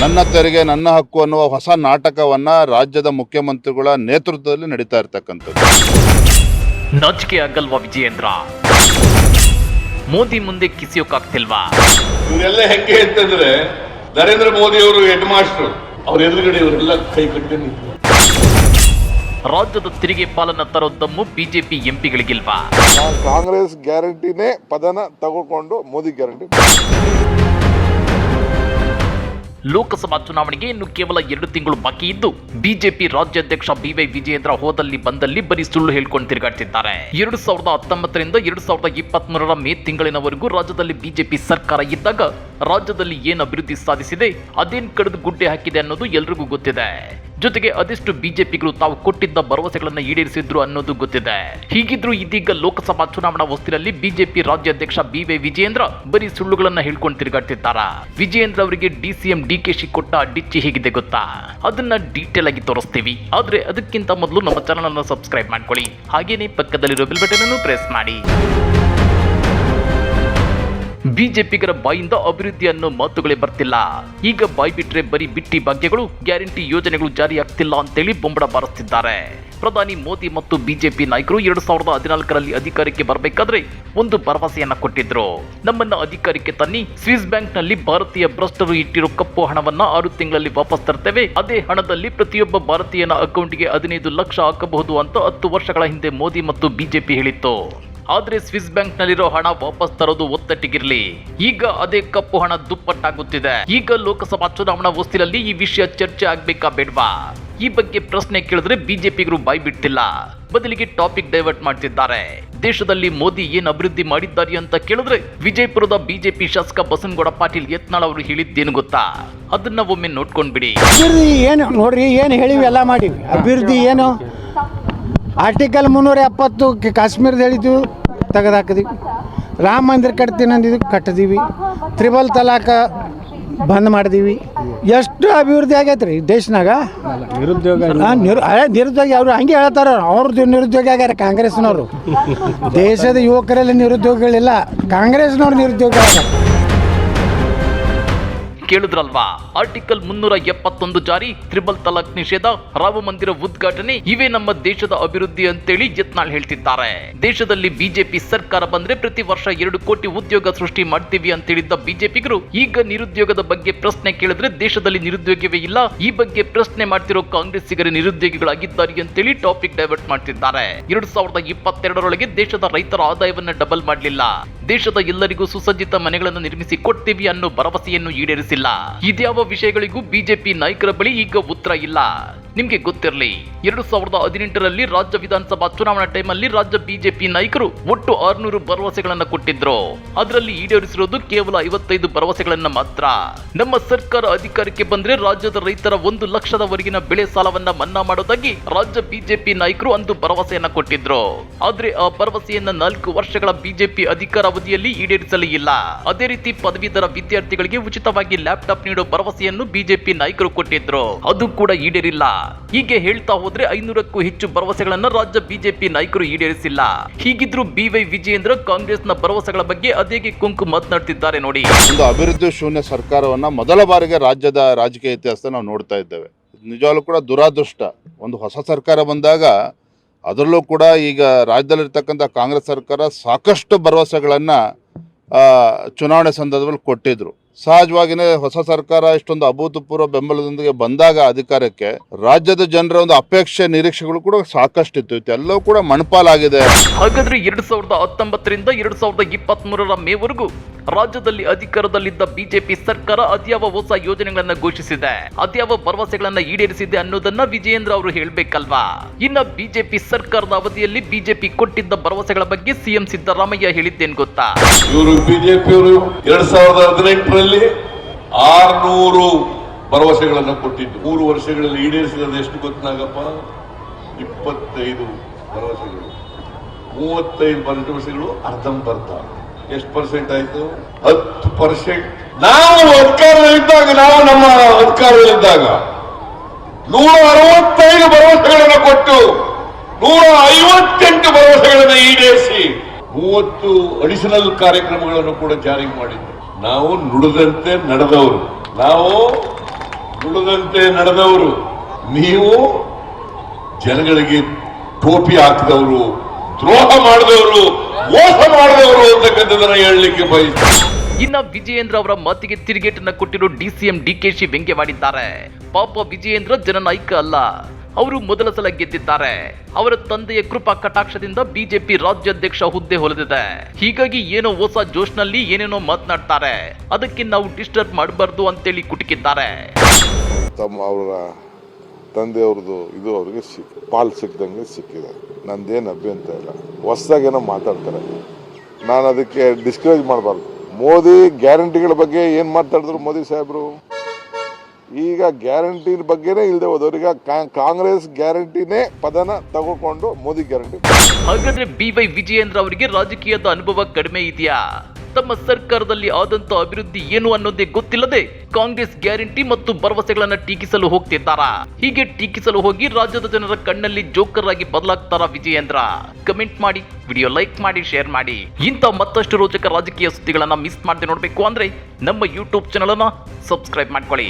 ನನ್ನ ತೆರಿಗೆ ನನ್ನ ಹಕ್ಕು ಅನ್ನುವ ಹೊಸ ನಾಟಕವನ್ನ ರಾಜ್ಯದ ಮುಖ್ಯಮಂತ್ರಿಗಳ ನೇತೃತ್ವದಲ್ಲಿ ನಡೀತಾ ಇರ್ತಕ್ಕಂಥದ್ದು. ನಾಚಿಕೆ ಆಗಲ್ವಾ ವಿಜಯೇಂದ್ರ? ಮೋದಿ ಮುಂದೆ ಕಿಸಿಯೋಕಾಗ್ತಿಲ್ವಾ ಇವರೆಲ್ಲ ಹೆಂಗೆ ಅಂತಂದ್ರೆ ನರೇಂದ್ರ ಮೋದಿ ಅವರು ಹೆಡ್ ಮಾಸ್ಟರ್. ಅವ್ರ ಎದುರುಗಡೆ ಇವರೆಲ್ಲ ಕೈ ಕಟ್ಟಿ ನಿಂತು ರಾಜ್ಯದ ತೆರಿಗೆ ಪಾಲನ ತರೋ ದಮ್ಮು ಬಿಜೆಪಿ ಎಂಪಿಗಳಿಗಿಲ್ವಾ? ಕಾಂಗ್ರೆಸ್ ಗ್ಯಾರಂಟಿನೇ ಪದನ ತಗೊಂಡು ಮೋದಿ ಗ್ಯಾರಂಟಿ. ಲೋಕಸಭಾ ಚುನಾವಣೆಗೆ ಇನ್ನು ಕೇವಲ ಎರಡು ತಿಂಗಳು ಬಾಕಿ ಇದ್ದು, ಬಿಜೆಪಿ ರಾಜ್ಯಾಧ್ಯಕ್ಷ ಬಿವೈ ವಿಜಯೇಂದ್ರ ಹೋದಲ್ಲಿ ಬಂದಲ್ಲಿ ಬರೀ ಸುಳ್ಳು ಹೇಳ್ಕೊಂಡು ತಿರುಗಾಡ್ತಿದ್ದಾರೆ. ಎರಡು ಸಾವಿರದ ಹತ್ತೊಂಬತ್ತರಿಂದ ಎರಡು ಸಾವಿರದ ಇಪ್ಪತ್ತ್ ಮೂರರ ಮೇ ತಿಂಗಳಿನವರೆಗೂ ರಾಜ್ಯದಲ್ಲಿ ಬಿಜೆಪಿ ಸರ್ಕಾರ ಇದ್ದಾಗ ರಾಜ್ಯದಲ್ಲಿ ಏನು ಅಭಿವೃದ್ಧಿ ಸಾಧಿಸಿದೆ, ಅದೇನು ಕಡಿದು ಗುಡ್ಡೆ ಹಾಕಿದೆ ಅನ್ನೋದು ಎಲ್ರಿಗೂ ಗೊತ್ತಿದೆ. ಜೊತೆಗೆ ಅದೆಷ್ಟು ಬಿಜೆಪಿಗಳು ತಾವು ಕೊಟ್ಟಿದ್ದ ಭರವಸೆಗಳನ್ನು ಈಡೇರಿಸಿದ್ರು ಅನ್ನೋದು ಗೊತ್ತಿದೆ. ಹೀಗಿದ್ರು ಇದೀಗ ಲೋಕಸಭಾ ಚುನಾವಣಾ ಹೊಸ್ತಿನಲ್ಲಿ ಬಿಜೆಪಿ ರಾಜ್ಯಾಧ್ಯಕ್ಷ ಬಿ ವೈ ವಿಜಯೇಂದ್ರ ಬರೀ ಸುಳ್ಳುಗಳನ್ನ ಹೇಳ್ಕೊಂಡು ತಿರುಗಾಡ್ತಿದ್ದಾರ ವಿಜಯೇಂದ್ರ ಅವರಿಗೆ ಡಿಸಿಎಂ ಶಿ ಕೊಟ್ಟ ಡಿಚ್ಚಿ ಹೇಗಿದೆ ಗೊತ್ತಾ? ಅದನ್ನ ಡೀಟೇಲ್ ಆಗಿ ತೋರಿಸ್ತೀವಿ. ಆದ್ರೆ ಅದಕ್ಕಿಂತ ಮೊದಲು ನಮ್ಮ ಚಾನಲ್ ಅನ್ನು ಸಬ್ಸ್ಕ್ರೈಬ್ ಮಾಡ್ಕೊಳ್ಳಿ. ಹಾಗೇನೆ ಪಕ್ಕದಲ್ಲಿರೋ ಬೆಲ್ ಬಟನ್ ಅನ್ನು ಪ್ರೆಸ್ ಮಾಡಿ. ಬಿಜೆಪಿಗರ ಬಾಯಿಂದ ಅಭಿವೃದ್ಧಿ ಅನ್ನೋ ಮಾತುಗಳೇ ಬರ್ತಿಲ್ಲ. ಈಗ ಬಾಯಿ ಬಿಟ್ರೆ ಬರೀ ಬಿಟ್ಟಿ ಭಾಗ್ಯಗಳು, ಗ್ಯಾರಂಟಿ ಯೋಜನೆಗಳು ಜಾರಿಯಾಗ್ತಿಲ್ಲ ಅಂತೇಳಿ ಬೊಂಬಡ ಬಾರಿಸ್ತಿದ್ದಾರೆ. ಪ್ರಧಾನಿ ಮೋದಿ ಮತ್ತು ಬಿಜೆಪಿ ನಾಯಕರು ಎರಡು ಸಾವಿರದ ಹದಿನಾಲ್ಕರಲ್ಲಿ ಅಧಿಕಾರಕ್ಕೆ ಬರಬೇಕಾದ್ರೆ ಒಂದು ಭರವಸೆಯನ್ನ ಕೊಟ್ಟಿದ್ರು. ನಮ್ಮನ್ನ ಅಧಿಕಾರಕ್ಕೆ ತನ್ನಿ ಸ್ವಿಸ್ ಬ್ಯಾಂಕ್ನಲ್ಲಿ ಭಾರತೀಯ ಭ್ರಷ್ಟರು ಇಟ್ಟಿರೋ ಕಪ್ಪು ಹಣವನ್ನ ಆರು ತಿಂಗಳಲ್ಲಿ ವಾಪಸ್ ತರ್ತೇವೆ. ಅದೇ ಹಣದಲ್ಲಿ ಪ್ರತಿಯೊಬ್ಬ ಭಾರತೀಯನ ಅಕೌಂಟ್ಗೆ ಹದಿನೈದು ಲಕ್ಷ ಹಾಕಬಹುದು ಅಂತ ಹತ್ತು ವರ್ಷಗಳ ಹಿಂದೆ ಮೋದಿ ಮತ್ತು ಬಿಜೆಪಿ ಹೇಳಿತ್ತು. ಆದ್ರೆ ಸ್ವಿಸ್ ಬ್ಯಾಂಕ್ ನಲ್ಲಿರೋ ಹಣ ವಾಪಸ್ ತರೋದು ಒತ್ತಟ್ಟಿಗಿರ್ಲಿ. ಈಗ ಅದೇ ಕಪ್ಪು ಹಣ ದುಪ್ಪಟ್ಟಾಗುತ್ತಿದೆ. ಈಗ ಲೋಕಸಭಾ ಚುನಾವಣಾ ಹೊಸ್ತಿಲಲ್ಲಿ ಈ ವಿಷಯ ಚರ್ಚೆ ಆಗ್ಬೇಕಾ ಬೇಡ್ವಾ? ಈ ಬಗ್ಗೆ ಪ್ರಶ್ನೆ ಕೇಳಿದ್ರೆ ಬಿಜೆಪಿಗರು ಬಾಯ್ ಬಿಟ್ಟಿಲ್ಲ. ಬದಲಿಗೆ ಟಾಪಿಕ್ ಡೈವರ್ಟ್ ಮಾಡ್ತಿದ್ದಾರೆ. ದೇಶದಲ್ಲಿ ಮೋದಿ ಏನ್ ಅಭಿವೃದ್ಧಿ ಮಾಡಿದ್ದಾರೆ ಅಂತ ಕೇಳಿದ್ರೆ ವಿಜಯಪುರದ ಬಿಜೆಪಿ ಶಾಸಕ ಬಸನಗೌಡ ಪಾಟೀಲ್ ಯತ್ನಾಳ್ ಅವರು ಹೇಳಿದ್ದೇನು ಗೊತ್ತಾ? ಅದನ್ನ ಒಮ್ಮೆ ನೋಡ್ಕೊಂಡ್ಬಿಡಿ ಅಭಿವೃದ್ಧಿ ಏನು ನೋಡ್ರಿ ಏನು ಹೇಳಿವಿ ಎಲ್ಲ ಮಾಡಿವಿ. ಅಭಿವೃದ್ಧಿ ಏನು? ಆರ್ಟಿಕಲ್ ಮುನ್ನೂರ ಎಪ್ಪತ್ತು ಕಾಶ್ಮೀರದ ಹೇಳಿದ್ವಿ ತೆಗೆದು ಹಾಕಿದೀವಿ ರಾಮ ಮಂದಿರ ಕಟ್ತೀನಿ ಅಂದಿದ್ದು ಕಟ್ಟಿದೀವಿ. ತ್ರಿಬಲ್ ತಲಾಕ ಬಂದ್ ಮಾಡಿದೀವಿ. ಎಷ್ಟು ಅಭಿವೃದ್ಧಿ ಆಗೈತೆ ರೀ ದೇಶನಾಗ? ನಿರುದ್ಯೋಗ ನಿರು ನಿರುದ್ಯೋಗಿ ಅವರು ಹಂಗೆ ಹೇಳ್ತಾರ. ಅವ್ರದ್ದು ನಿರುದ್ಯೋಗಿ ಆಗ್ಯಾರ ಕಾಂಗ್ರೆಸ್ನವರು. ದೇಶದ ಯುವಕರಲ್ಲಿ ನಿರುದ್ಯೋಗಿಗಳಿಲ್ಲ. ಕಾಂಗ್ರೆಸ್ನವ್ರು ನಿರುದ್ಯೋಗಿ ಆಗ್ಯಾರ. ಕೇಳಿದ್ರಲ್ವಾ? ಆರ್ಟಿಕಲ್ ಮುನ್ನೂರ ಎಪ್ಪತ್ತೊಂದು ಜಾರಿ ತ್ರಿಬಲ್ ತಲಾಕ್ ನಿಷೇಧ ರಾಮ ಮಂದಿರ ಉದ್ಘಾಟನೆ, ಇವೇ ನಮ್ಮ ದೇಶದ ಅಭಿವೃದ್ಧಿ ಅಂತೇಳಿ ಯತ್ನಾಳ್ ಹೇಳ್ತಿದ್ದಾರೆ. ದೇಶದಲ್ಲಿ ಬಿಜೆಪಿ ಸರ್ಕಾರ ಬಂದ್ರೆ ಪ್ರತಿ ವರ್ಷ ಎರಡು ಕೋಟಿ ಉದ್ಯೋಗ ಸೃಷ್ಟಿ ಮಾಡ್ತೀವಿ ಅಂತ ಹೇಳಿದ್ದ ಬಿಜೆಪಿಗರು, ಈಗ ನಿರುದ್ಯೋಗದ ಬಗ್ಗೆ ಪ್ರಶ್ನೆ ಕೇಳಿದ್ರೆ ದೇಶದಲ್ಲಿ ನಿರುದ್ಯೋಗವೇ ಇಲ್ಲ, ಈ ಬಗ್ಗೆ ಪ್ರಶ್ನೆ ಮಾಡ್ತಿರೋ ಕಾಂಗ್ರೆಸ್ಸಿಗರ ನಿರುದ್ಯೋಗಿಗಳಾಗಿದ್ದಾರೆ ಅಂತೇಳಿ ಟಾಪಿಕ್ ಡೈವರ್ಟ್ ಮಾಡ್ತಿದ್ದಾರೆ. ಎರಡ್ ಸಾವಿರದ ಇಪ್ಪತ್ತೆರಡರೊಳಗೆ ದೇಶದ ರೈತರ ಆದಾಯವನ್ನ ಡಬಲ್ ಮಾಡಲಿಲ್ಲ. ದೇಶದ ಎಲ್ಲರಿಗೂ ಸುಸಜ್ಜಿತ ಮನೆಗಳನ್ನು ನಿರ್ಮಿಸಿ ಕೊಡ್ತೀವಿ ಅನ್ನೋ ಭರವಸೆಯನ್ನು ಈಡೇರಿಸಿಲ್ಲ. ಇದ್ಯಾವ ವಿಷಯಗಳಿಗೂ ಬಿಜೆಪಿ ನಾಯಕರ ಬಳಿ ಈಗ ಉತ್ತರ ಇಲ್ಲ. ನಿಮ್ಗೆ ಗೊತ್ತಿರಲಿ, ಎರಡು ಸಾವಿರದ ಹದಿನೆಂಟರಲ್ಲಿ ರಾಜ್ಯ ವಿಧಾನಸಭಾ ಚುನಾವಣಾ ಟೈಮಲ್ಲಿ ರಾಜ್ಯ ಬಿಜೆಪಿ ನಾಯಕರು ಒಟ್ಟು ಆರುನೂರು ಭರವಸೆಗಳನ್ನ ಕೊಟ್ಟಿದ್ರು. ಅದರಲ್ಲಿ ಈಡೇರಿಸಿರೋದು ಕೇವಲ ಐವತ್ತೈದು ಭರವಸೆಗಳನ್ನ ಮಾತ್ರ. ನಮ್ಮ ಸರ್ಕಾರ ಅಧಿಕಾರಕ್ಕೆ ಬಂದ್ರೆ ರಾಜ್ಯದ ರೈತರ ಒಂದು ಲಕ್ಷದವರೆಗಿನ ಬೆಳೆ ಸಾಲವನ್ನ ಮನ್ನಾ ಮಾಡೋದಾಗಿ ರಾಜ್ಯ ಬಿಜೆಪಿ ನಾಯಕರು ಅಂದು ಭರವಸೆಯನ್ನ ಕೊಟ್ಟಿದ್ರು. ಆದ್ರೆ ಆ ಭರವಸೆಯನ್ನ ನಾಲ್ಕು ವರ್ಷಗಳ ಬಿಜೆಪಿ ಅಧಿಕಾರಾವಧಿಯಲ್ಲಿ ಈಡೇರಿಸಲೇ ಇಲ್ಲ. ಅದೇ ರೀತಿ ಪದವೀಧರ ವಿದ್ಯಾರ್ಥಿಗಳಿಗೆ ಉಚಿತವಾಗಿ ಲ್ಯಾಪ್ಟಾಪ್ ನೀಡೋ ಭರವಸೆಯನ್ನು ಬಿಜೆಪಿ ನಾಯಕರು ಕೊಟ್ಟಿದ್ರು. ಅದು ಕೂಡ ಈಡೇರಿಲ್ಲ. ಹೀಗೆ ಹೇಳ್ತಾ ಹೋದ್ರೆ ಐನೂರಕ್ಕೂ ಹೆಚ್ಚು ಭರವಸೆಗಳನ್ನ ರಾಜ್ಯ ಬಿಜೆಪಿ ನಾಯಕರು ಈಡೇರಿಸಿಲ್ಲ. ಹೀಗಿದ್ರು ಬಿವೈ ವಿಜಯೇಂದ್ರ ಕಾಂಗ್ರೆಸ್ನ ಭರವಸೆಗಳ ಬಗ್ಗೆ ಅದೇಗೆ ಕುಂಕು ಮಾತನಾಡ್ತಿದ್ದಾರೆ ನೋಡಿ. ಒಂದು ಅಭಿವೃದ್ಧಿ ಶೂನ್ಯ ಸರ್ಕಾರವನ್ನ ಮೊದಲ ಬಾರಿಗೆ ರಾಜ್ಯದ ರಾಜಕೀಯ ಇತಿಹಾಸ ನಾವು ನೋಡ್ತಾ ಇದ್ದೇವೆ. ನಿಜವಾಗ್ಲೂ ಕೂಡ ದುರಾದೃಷ್ಟ. ಒಂದು ಹೊಸ ಸರ್ಕಾರ ಬಂದಾಗ ಅದರಲ್ಲೂ ಕೂಡ ಈಗ ರಾಜ್ಯದಲ್ಲಿರ್ತಕ್ಕಂಥ ಕಾಂಗ್ರೆಸ್ ಸರ್ಕಾರ ಸಾಕಷ್ಟು ಭರವಸೆಗಳನ್ನು ಚುನಾವಣೆ ಸಂದರ್ಭದಲ್ಲಿ ಕೊಟ್ಟಿದ್ರು. ಸಹಜವಾಗಿಯೇ ಹೊಸ ಸರ್ಕಾರ ಇಷ್ಟೊಂದು ಅಭೂತಪೂರ್ವ ಬೆಂಬಲದೊಂದಿಗೆ ಬಂದಾಗ ಅಧಿಕಾರಕ್ಕೆ ರಾಜ್ಯದ ಜನರ ಒಂದು ಅಪೇಕ್ಷೆ ನಿರೀಕ್ಷೆಗಳು ಕೂಡ ಸಾಕಷ್ಟು ಇತ್ತು ಎಲ್ಲವೂ ಕೂಡ ಮಣಪಾಲಾಗಿದೆ. ಹಾಗಾದ್ರೆ ಎರಡ್ ಸಾವಿರದ ಹತ್ತೊಂಬತ್ತರಿಂದ ಎರಡ್ ಸಾವಿರದ ಇಪ್ಪತ್ತ್ ಮೂರರ ಮೇವರೆಗೂ ರಾಜ್ಯದಲ್ಲಿ ಅಧಿಕಾರದಲ್ಲಿದ್ದ ಬಿಜೆಪಿ ಸರ್ಕಾರ ಅದ್ಯಾವ ಹೊಸ ಯೋಜನೆಗಳನ್ನ ಘೋಷಿಸಿದೆ, ಅದ್ಯಾವ ಭರವಸೆಗಳನ್ನ ಈಡೇರಿಸಿದೆ ಅನ್ನೋದನ್ನ ವಿಜಯೇಂದ್ರ ಅವರು ಹೇಳ್ಬೇಕಲ್ವಾ? ಇನ್ನ ಬಿಜೆಪಿ ಸರ್ಕಾರದ ಅವಧಿಯಲ್ಲಿ ಬಿಜೆಪಿ ಕೊಟ್ಟಿದ್ದ ಭರವಸೆಗಳ ಬಗ್ಗೆ ಸಿಎಂ ಸಿದ್ದರಾಮಯ್ಯ ಹೇಳಿದ್ದೇನ್ ಗೊತ್ತಾ? ಇವರು ಬಿಜೆಪಿಯವರು ಎರಡ್ ಸಾವಿರದ ಹದಿನೆಂಟರಲ್ಲಿ ಆರ್ನೂರು ಭರವಸೆಗಳನ್ನು ಕೊಟ್ಟಿದ್ದು. ಮೂರು ವರ್ಷಗಳಲ್ಲಿ ಈಡೇರಿಸಿದ ಎಷ್ಟು ಗೊತ್ತಾಗಪ್ಪ? ಇಪ್ಪತ್ತೈದು ಭರವಸೆಗಳು. ಮೂವತ್ತೈದು ಭರವಸೆಗಳು ಅರ್ಧಂಬರ್ಧ. ಎಷ್ಟು ಪರ್ಸೆಂಟ್ ಆಯ್ತು? ಹತ್ತು ಪರ್ಸೆಂಟ್. ನಾವು ಅಧಿಕಾರದಲ್ಲಿದ್ದಾಗ, ನಾವು ನಮ್ಮ ಅಧಿಕಾರದಲ್ಲಿದ್ದಾಗ ನೂರ ಅರವತ್ತೈದು ಭರವಸೆಗಳನ್ನು ಕೊಟ್ಟು ನೂರ ಐವತ್ತೆಂಟು ಭರವಸೆಗಳನ್ನು ಈಡೇರಿಸಿ ಮೂವತ್ತು ಅಡಿಷನಲ್ ಕಾರ್ಯಕ್ರಮಗಳನ್ನು ಕೂಡ ಜಾರಿ ಮಾಡಿದ್ರು. ನಾವು ನುಡಿದಂತೆ ನಡೆದವರು. ನಾವು ನುಡಿದಂತೆ ನಡೆದವರು. ನೀವು ಜನಗಳಿಗೆ ಟೋಪಿ ಹಾಕಿದವರು, ದ್ರೋಹ ಮಾಡಿದವರು. ಮೋಸ ಮಾಡಿದವರು ಅಂತಕ್ಕಂಥದ್ದನ್ನ ಹೇಳಲಿಕ್ಕೆ ಬಯಸ್ತಾರೆ ಇನ್ನ ವಿಜಯೇಂದ್ರ ಅವರ ಮಾತಿಗೆ ತಿರುಗೇಟನ್ನ ಕೊಟ್ಟಿರೋ ಡಿಸಿಎಂ ಡಿಕೆಶಿ ವ್ಯಂಗ್ಯವಾಡಿದ್ದಾರೆ ಪಾಪ ವಿಜಯೇಂದ್ರ ಜನನಾಯಕ ಅಲ್ಲ. ಅವರು ಮೊದಲ ಸಲ ಗೆದ್ದಿದ್ದಾರೆ. ಅವರ ತಂದೆಯ ಕೃಪಾ ಕಟಾಕ್ಷದಿಂದ ಬಿಜೆಪಿ ರಾಜ್ಯಾಧ್ಯಕ್ಷ ಹುದ್ದೆ ಹೊಲಿದಿದೆ. ಹೀಗಾಗಿ ಏನೋ ಹೊಸ ಜೋಶ್ನಲ್ಲಿ ಏನೇನೋ ಮಾತನಾಡ್ತಾರೆ. ಅದಕ್ಕೆ ನಾವು ಡಿಸ್ಟರ್ಬ್ ಮಾಡಬಾರ್ದು ಅಂತೇಳಿ ಕುಟುಕಿದ್ದಾರೆ. ತಮ್ಮ ಅವರ ತಂದೆಯವ್ರದ್ದು ಇದು ಅವ್ರಿಗೆ ಸಿಕ್, ಪಾಲ್ ಸಿಕ್ಕಿದಂಗೆ ಸಿಕ್ಕಿದೆ. ನಂದೇನು ಅಭ್ಯಂತ ಇಲ್ಲ. ಹೊಸ್ದಾಗೇನೋ ಮಾತಾಡ್ತಾರೆ. ನಾನು ಅದಕ್ಕೆ ಡಿಸ್ಕರೇಜ್ ಮಾಡಬಾರ್ದು. ಮೋದಿ ಗ್ಯಾರಂಟಿಗಳ ಬಗ್ಗೆ ಏನು ಮಾತಾಡಿದ್ರು ಮೋದಿ ಸಾಹೇಬರು? ಈಗ ಗ್ಯಾರಂಟಿ ಬಗ್ಗೆನೇ ಇಲ್ಲದೆ ಹೋದವ್ರಿಗೆ ಕಾಂಗ್ರೆಸ್ ಗ್ಯಾರಂಟಿನೇ ಪದನ ತಗೊಂಡು ಮೋದಿ ಗ್ಯಾರಂಟಿ ಹಾಗಾದ್ರೆ ಬಿ ವೈ ವಿಜಯೇಂದ್ರ ಅವರಿಗೆ ರಾಜಕೀಯದ ಅನುಭವ ಕಡಿಮೆ ಇದೆಯಾ? ತಮ್ಮ ಸರ್ಕಾರದಲ್ಲಿ ಆದಂತ ಅಭಿವೃದ್ಧಿ ಏನು ಅನ್ನೋದೇ ಗೊತ್ತಿಲ್ಲದೆ ಕಾಂಗ್ರೆಸ್ ಗ್ಯಾರಂಟಿ ಮತ್ತು ಭರವಸೆಗಳನ್ನ ಟೀಕಿಸಲು ಹೋಗ್ತಿದ್ದಾರಾ? ಹೀಗೆ ಟೀಕಿಸಲು ಹೋಗಿ ರಾಜ್ಯದ ಜನರ ಕಣ್ಣಲ್ಲಿ ಜೋಕರ್ ಆಗಿ ಬದಲಾಗ್ತಾರ ವಿಜಯೇಂದ್ರ? ಕಮೆಂಟ್ ಮಾಡಿ, ವಿಡಿಯೋ ಲೈಕ್ ಮಾಡಿ, ಶೇರ್ ಮಾಡಿ. ಇಂಥ ಮತ್ತಷ್ಟು ರೋಚಕ ರಾಜಕೀಯ ಸುದ್ದಿಗಳನ್ನ ಮಿಸ್ ಮಾಡದೆ ನೋಡಬೇಕು ಅಂದ್ರೆ ನಮ್ಮ ಯೂಟ್ಯೂಬ್ ಚಾನಲ್ ಅನ್ನ ಸಬ್ಸ್ಕ್ರೈಬ್ ಮಾಡ್ಕೊಳ್ಳಿ.